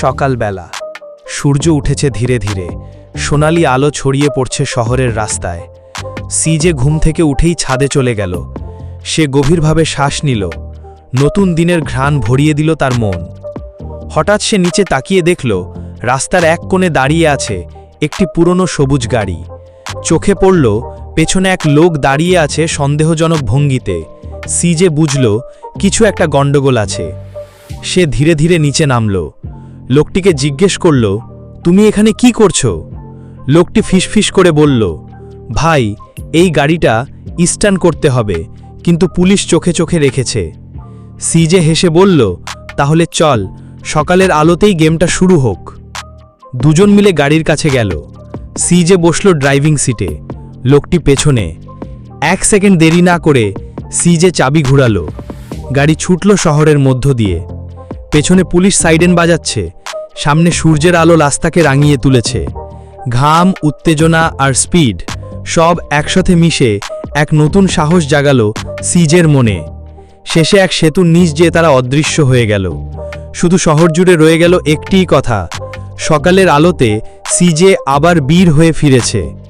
সকালবেলা। সূর্য উঠেছে ধীরে ধীরে। সোনালি আলো ছড়িয়ে পড়ছে শহরের রাস্তায়। সিজে ঘুম থেকে উঠেই ছাদে চলে গেল। সে গভীরভাবে শ্বাস নিল। নতুন দিনের ঘ্রাণ ভরিয়ে দিল তার মন। হঠাৎ সে নিচে তাকিয়ে দেখল, রাস্তার এক কোণে দাঁড়িয়ে আছে একটি পুরনো সবুজ গাড়ি। চোখে পড়ল, পেছনে এক লোক দাঁড়িয়ে আছে সন্দেহজনক ভঙ্গিতে। সিজে বুঝল, কিছু একটা গণ্ডগোল আছে। সে ধীরে ধীরে নিচে নামল। লোকটিকে জিজ্ঞেস করল, তুমি এখানে কি করছ? লোকটি ফিসফিস করে বলল, ভাই, এই গাড়িটা ইস্টার্ন করতে হবে, কিন্তু পুলিশ চোখে চোখে রেখেছে। সিজে হেসে বলল, তাহলে চল, সকালের আলোতেই গেমটা শুরু হোক। দুজন মিলে গাড়ির কাছে গেল। সিজে বসল ড্রাইভিং সিটে। লোকটি পেছনে। এক সেকেন্ড দেরি না করে সিজে চাবি ঘুরালো। গাড়ি ছুটল শহরের মধ্য দিয়ে। পেছনে পুলিশ সাইডেন বাজাচ্ছে। সামনে সূর্যের আলো লাস্তাকে রাঙিয়ে তুলেছে। ঘাম, উত্তেজনা আর স্পিড সব একসাথে মিশে এক নতুন সাহস জাগালো সিজের মনে। শেষে এক সেতুর নিচ যেয়ে তারা অদৃশ্য হয়ে গেল। শুধু শহর জুড়ে রয়ে গেল একটিই কথা, সকালের আলোতে সিজে আবার বীর হয়ে ফিরেছে।